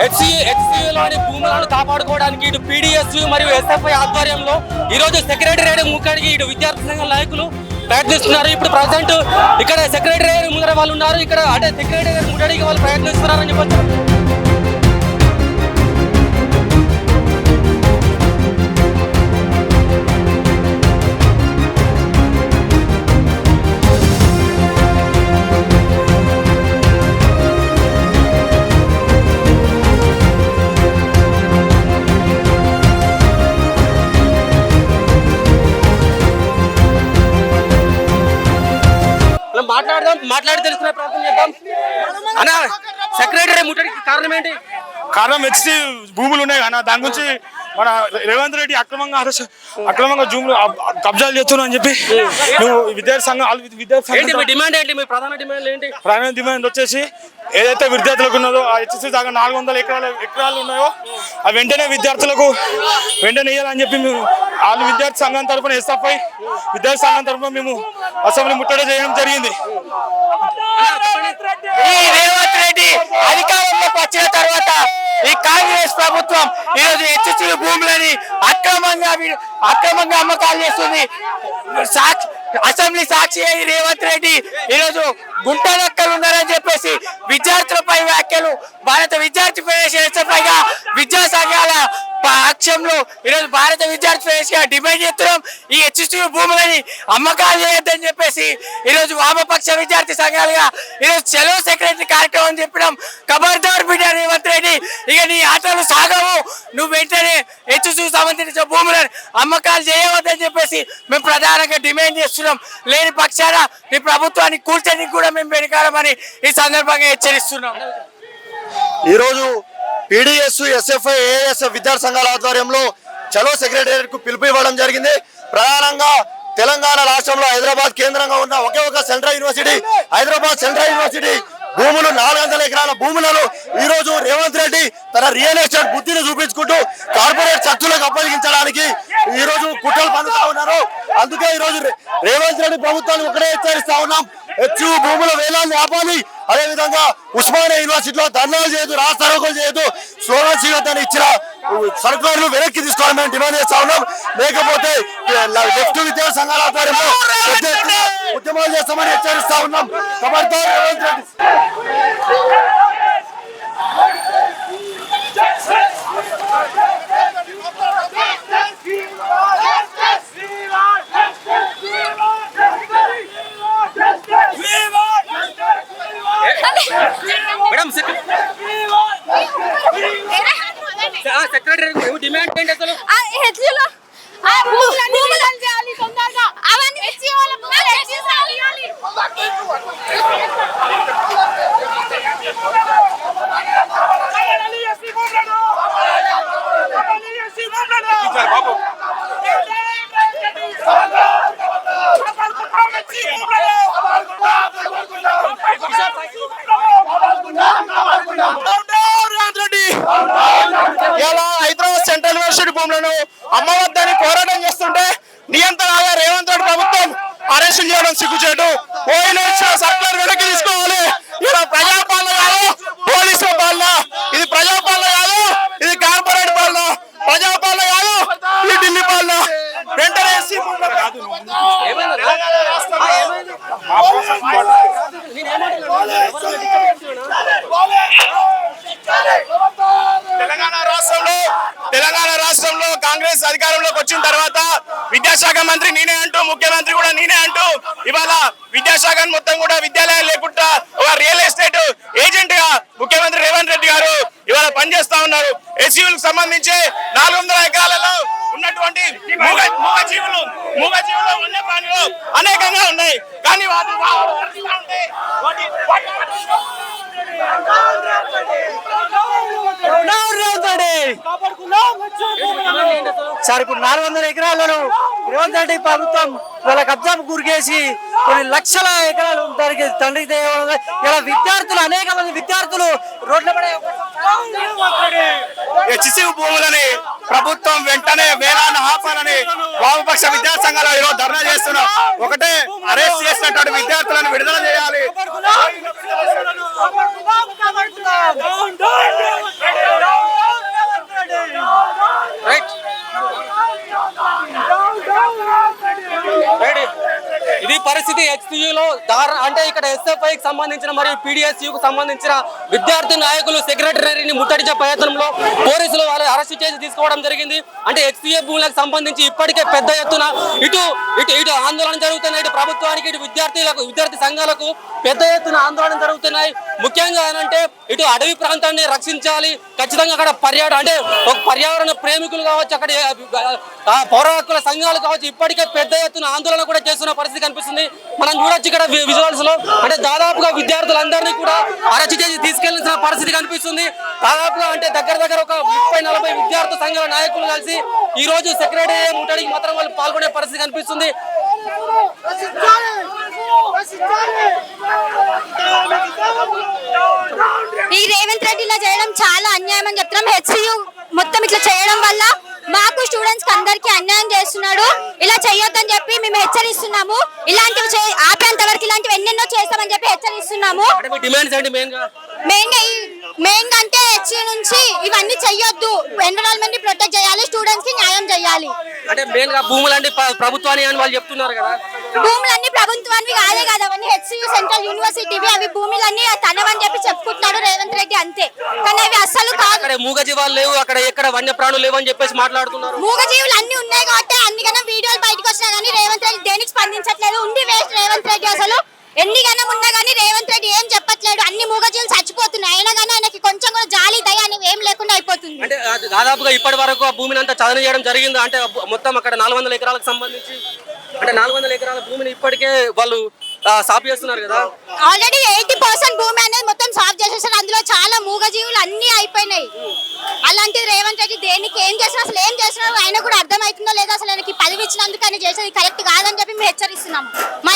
HC హెచ్సిలోని భూములను కాపాడుకోవడానికి ఇటు పీడిఎస్ మరియు ఎస్ఎఫ్ఐ ఆధ్వర్యంలో ఈ రోజు సెక్రటరీ ముఖానికి ఇటు విద్యార్థి సంఘం నాయకులు ప్రయత్నిస్తున్నారు. ఇప్పుడు ప్రజెంట్ ఇక్కడ సెక్రటరీ ముందర వాళ్ళు ఉన్నారు. ఇక్కడ అంటే సెక్రటరీ ముట్టడికి వాళ్ళు ప్రయత్నిస్తున్నారని చెప్పొచ్చు. మాట్లాడి చేద్దాం. అన్న సెక్రటరీ ముట్టడికి కారణం ఏంటి? కారణం వచ్చి భూములు ఉన్నాయి అన్న దాని గురించి మన రేవంత్ రెడ్డి అక్రమంగా అరెస్ట్ అక్రమంగా జూములు కబ్జాలు చేస్తున్నాం అని చెప్పి నువ్వు విద్యార్థి సంఘం విద్యార్థి డిమాండ్ ఏంటి? మీ ప్రధాన డిమాండ్ ఏంటి? డిమాండ్ వచ్చేసి ఏదైతే విద్యార్థులకు ఉన్నదో ఆ హెచ్సి దాకా నాలుగు వందల ఎకరాల ఎకరాలు ఉన్నాయో ఆ వెంటనే విద్యార్థులకు వెంటనే ఇవ్వాలని చెప్పి మేము వాళ్ళు విద్యార్థి సంఘం తరఫున ఎస్ఎఫ్ఐ విద్యార్థి సంఘం తరఫున మేము అసెంబ్లీ ముట్టడి చేయడం జరిగింది. ఈ రేవంత్ రెడ్డి అధికారంలోకి వచ్చిన తర్వాత ఈ కాంగ్రెస్ ప్రభుత్వం ఈరోజు హెచ్సి భూములని అక్రమంగా అక్రమంగా అమ్మకాలు చేస్తుంది. సాక్షి అసెంబ్లీ సాక్షి అయి రేవంత్ రెడ్డి ఈరోజు గుంట నక్కలు ఉన్నారని చెప్పేసి విద్యార్థులపై వ్యాఖ్యలు భారత విద్యార్థి ఫెడరేషన్ ఎస్ఎఫ్ఐగా విద్యా సంఘాల పక్షంలో ఈరోజు భారత విద్యార్థి ఫెడరేషన్గా డిమాండ్ చేస్తున్నాం. ఈ హెచ్సి భూములని అమ్మకాలు చేయొద్దని చెప్పేసి ఈరోజు వామపక్ష విద్యార్థి సంఘాలుగా ఈరోజు చెలో సెక్రటరీ కార్యక్రమం చెప్పినాం. ఖబర్దార్ బిడ్డ రేవంత్ రెడ్డి ఇక నీ ఆటలు సాగవు. నువ్వు వెంటనే హెచ్సి సంబంధించిన భూములను అమ్మకాలు చేయవద్దని చెప్పేసి మేము ప్రధానంగా డిమాండ్ చేస్తున్నాం. లేని పక్షాన నీ ప్రభుత్వాన్ని కూర్చొని కూడా మేము వెనకాలమని ఈ సందర్భంగా హెచ్చరిస్తున్నాం. ఈరోజు పీడిఎస్ ఎస్ఎఫ్ఐ ఏఎస్ విద్యార్థి సంఘాల ఆధ్వర్యంలో చలో సెక్రటేరియట్కు పిలుపు ఇవ్వడం జరిగింది. ప్రధానంగా తెలంగాణ రాష్ట్రంలో హైదరాబాద్ కేంద్రంగా ఉన్న ఒకే ఒక central university Hyderabad central university భూములు నాలుగు వందల ఎకరాల భూములను ఈ రోజు రేవంత్ రెడ్డి తన రియల్ ఎస్టేట్ బుద్ధిని చూపించుకుంటూ కార్పొరేట్ చర్చలకు అప్పగించడానికి ఈ రోజు కుట్రలు పండుతా ఉన్నారు. అందుకే ఈ రోజు రేవంత్ రెడ్డి ప్రభుత్వాన్ని ఒకటే హెచ్చరిస్తా ఉన్నాం. హెచ్చు భూముల వేలాన్ని ఆపాలి. అదే విధంగా ఉస్మానియా యూనివర్సిటీలో ధర్నాలు చేయదు రాస్తారోకలు చేయదు స్లోగన్ చేయొద్దని ఇచ్చిన సర్కులర్లు వెనక్కి తీసుకోవాలని మేము డిమాండ్ చేస్తా ఉన్నాం. లేకపోతే లెఫ్ట్ విద్యా సంఘాల ఆధ్వర్యంలో పెద్ద ఎత్తున ఉద్యమాలు చేస్తామని హెచ్చరిస్తా ఉన్నాం. ఖబర్దార్ రేవంత్ రెడ్డి. డిమాండ్ ఏంటి అసలు ఆ హెచ్లో ఆ భూములన్నీ Yes, I do. నేనే అంటూ ఇవాళ విద్యాశాఖ మొత్తం కూడా విద్యాలయాలు లేకుండా ఒక రియల్ ఎస్టేట్ ఏజెంట్గా ముఖ్యమంత్రి రేవంత్ రెడ్డి గారు ఇవాళ పనిచేస్తా ఉన్నారు. ఎస్యూలకు సంబంధించి నాలుగు వందల ఎకరాలలో ఉన్నటువంటి మూగ మూగ జీవులు మూగ జీవులు వన్యప్రాణులు అనేకంగా ఉన్నాయి. కానీ వాటి సార్ ఇప్పుడు నాలుగు వందల ఎకరాలను రేవంత్ రెడ్డి ప్రభుత్వం వాళ్ళ కబ్జాకు గురికేసి కొన్ని లక్షల ఎకరాలు దానికి తేవడం ఇలా విద్యార్థులు అనేక మంది విద్యార్థులు రోడ్ల పడే భూములని ప్రభుత్వం వెంటనే వేలాన్ని ఆపాలని వామపక్ష విద్యార్థి సంఘాలు ఈరోజు ధర్నా చేస్తున్నాం. ఒకటే అరెస్ట్ చేసినటువంటి విద్యార్థులను విడుదల చేయాలి. పరిస్థితి ఎక్స్యూలో దార అంటే ఇక్కడ ఎస్ఎఫ్ఐ కి సంబంధించిన మరియు PDSU సంబంధించిన విద్యార్థి నాయకులు సెక్రటరీని ముట్టడించే ప్రయత్నంలో పోలీసులు వాళ్ళు అరెస్ట్ చేసి తీసుకోవడం జరిగింది. అంటే ఎక్స్యూఏ భూములకు సంబంధించి ఇప్పటికే పెద్ద ఎత్తున ఇటు ఇటు ఇటు ఆందోళన జరుగుతున్నాయి. ఇటు ప్రభుత్వానికి ఇటు విద్యార్థులకు విద్యార్థి సంఘాలకు పెద్ద ఎత్తున ఆందోళన జరుగుతున్నాయి. ముఖ్యంగా ఏంటంటే ఇటు అడవి ప్రాంతాన్ని రక్షించాలి. ఖచ్చితంగా అక్కడ పర్యావరణ అంటే ఒక పర్యావరణ ప్రేమికులు కావచ్చు అక్కడ పౌర హక్కుల సంఘాలు కావచ్చు ఇప్పటికే పెద్ద ఎత్తున ఆందోళన కూడా చేస్తున్న పరిస్థితి కనిపిస్తుంది. మనం చూడొచ్చు ఇక్కడ విజువల్స్లో. అంటే దాదాపుగా విద్యార్థులందరినీ కూడా అరెస్ట్ చేసి తీసుకెళ్ళిన పరిస్థితి కనిపిస్తుంది. దాదాపుగా అంటే దగ్గర దగ్గర ఒక ముప్పై నలభై విద్యార్థి సంఘాల నాయకులు కలిసి ఈ రోజు సెక్రటరీ ముట్టడికి మాత్రం వాళ్ళు పాల్గొనే పరిస్థితి కనిపిస్తుంది. ఈ రేవంత్ రెడ్డి ఇలా చేయడం చాలా అన్యాయం అని చెప్తున్నాం. హెచ్సియు మొత్తం ఇట్లా చేయడం వల్ల మాకు స్టూడెంట్స్కి అందరికి అన్యాయం చేస్తున్నాడు. ఇలా చేయొద్దని చెప్పి మేము హెచ్చరిస్తున్నాము. ఇలాంటివి ఆపేంత వరకు ఇలాంటివి ఎన్నెన్నో చేస్తామని చెప్పి హెచ్చరిస్తున్నాము. మెయిన్ మెయిన్ అంటే హెచ్సి నుంచి ఇవన్నీ చెయ్యొద్దు. ఎన్విరాన్మెంట్ని ప్రొటెక్ట్ చేయాలి స్టూడెంట్స్కి న్యాయం చేయాలి. అంటే మెయిన్గా భూములంటే ప- ప్రభుత్వాన్ని అని వాళ్ళు చెప్తున్నారు కదా. భూములన్నీ ప్రభుత్వానికి కాదే కదా. అవన్నీ హెచ్సియు సెంట్రల్ యూనివర్సిటీవి అవి భూములన్నీ తనవని చెప్పి చెప్పుకుంటున్నాడు రేవంత్ రెడ్డి అంతే. కానీ అవి అస్సలు కాదు. అక్కడ మూగజీవాలు లేవు అక్కడ ఎక్కడ వన్యప్రాణులు లేవు అని చెప్పేసి మాట్లాడుతున్నారు. మూగజీవులు అన్ని ఉన్నాయి కాబట్టి అందుకనే వీడియోలు బయటకు వచ్చినా కానీ రేవంత్ రెడ్డి దేనికి స్పందించట్లేదు. ఉండి వేస్ట్ రేవంత్ రెడ్డి అసలు. ఎన్ని గణం ఉన్నా కానీ రేవంత్ రెడ్డి ఏం చెప్పట్లేడు అన్ని మూగజీవులు చచ్చిపోతున్నాయి అయినా కానీ ఆయనకి కొంచెం కూడా జాలి దయ అనేవి ఏం లేకుండా అయిపోతుంది. అంటే దాదాపుగా ఇప్పటి వరకు ఆ భూమిని అంతా చదన చేయడం జరిగింది? అంటే మొత్తం అక్కడ నాలుగు వందల ఎకరాలకు సంబంధించి అంటే నాలుగు వందల ఎకరాల భూమిని ఇప్పటికే వాళ్ళు సాపు చేస్తున్నారు కదా? ఆల్రెడీ ఎయిటీ పర్సెంట్ భూమి అనేది మొత్తం సాఫ్ చేసేసారు. అందులో చాలా మూగజీవులు అన్ని అయిపోయినాయి. అలాంటిది రేవంత్ రెడ్డి దేనికి ఏం చేసినా అసలు ఏం చేసినా ఆయన కూడా అర్థమవుతుందో లేదో అసలు ఆయనకి పదవి ఇచ్చినందుకు ఆయన చేసేది కరెక్ట్ కాదని చెప్పి మేము హెచ్చరిస్తున్నాం మా